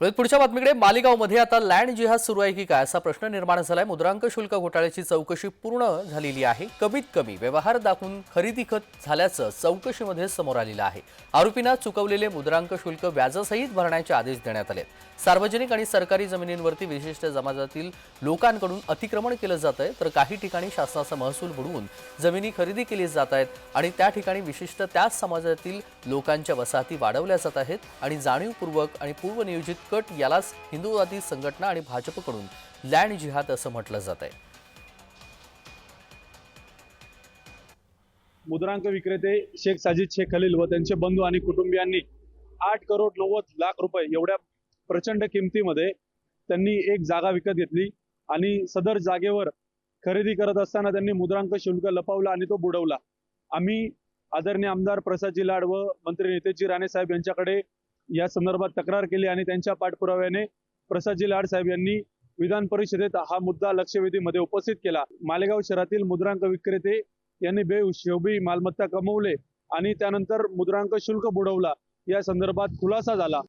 पुढच्या बातमीकडे मालेगावमध्ये आता लँड जिहाद सुरू आहे की काय असा प्रश्न निर्माण झालाय. मुद्रांक शुल्क घोटाळ्याची चौकशी पूर्ण झालेली आहे. कमीत कमी व्यवहार दाखवून खरेदी खत झाल्याचं चौकशीमध्ये समोर आलेलं आहे. आरोपींना चुकवलेले मुद्रांक शुल्क व्याजासहित भरण्याचे आदेश देण्यात आले सार्वजनिक आणि सरकारी जमिनींवरती विशिष्ट समाजातील लोकांकडून अतिक्रमण केलं जात आहे तर काही ठिकाणी शासनाचा महसूल बुडवून जमिनी खरेदी केली जात आहेत आणि त्या ठिकाणी विशिष्ट त्याच समाजातील लोकांच्या वसाहती वाढवल्या जात आहेत आणि जाणीवपूर्वक आणि पूर्वनियोजित कट यालाच हिंदूवादी संघटना आणि भाजपकडून लँड जिहाद असं म्हटलं जात आहे. मुद्रांक विक्रेते शेख साजिद शेख खलील व त्यांचे बंधू आणि कुटुंबियांनी आठ करोड नव्वद लाख रुपये एवढ्या प्रचंड किमतीमध्ये त्यांनी एक जागा विकत घेतली आणि सदर जागेवर खरेदी करत असताना त्यांनी मुद्रांक शुल्क लपवला आणि तो बुडवला. आम्ही आदरणीय आमदार प्रसादजी लाड व मंत्री नितेशजी राणे साहेब यांच्याकडे या संदर्भात तक्रार केली आणि त्यांच्या पाठपुराव्याने प्रसादजी लाड साहेब यांनी विधान परिषदेत हा मुद्दा लक्षवेधीमध्ये उपस्थित केला. मालेगाव शहरातील मुद्रांक विक्रेते यांनी बेहिशोबी मालमत्ता कमवले आणि त्यानंतर मुद्रांक शुल्क बुडवला. या संदर्भात खुलासा झाला.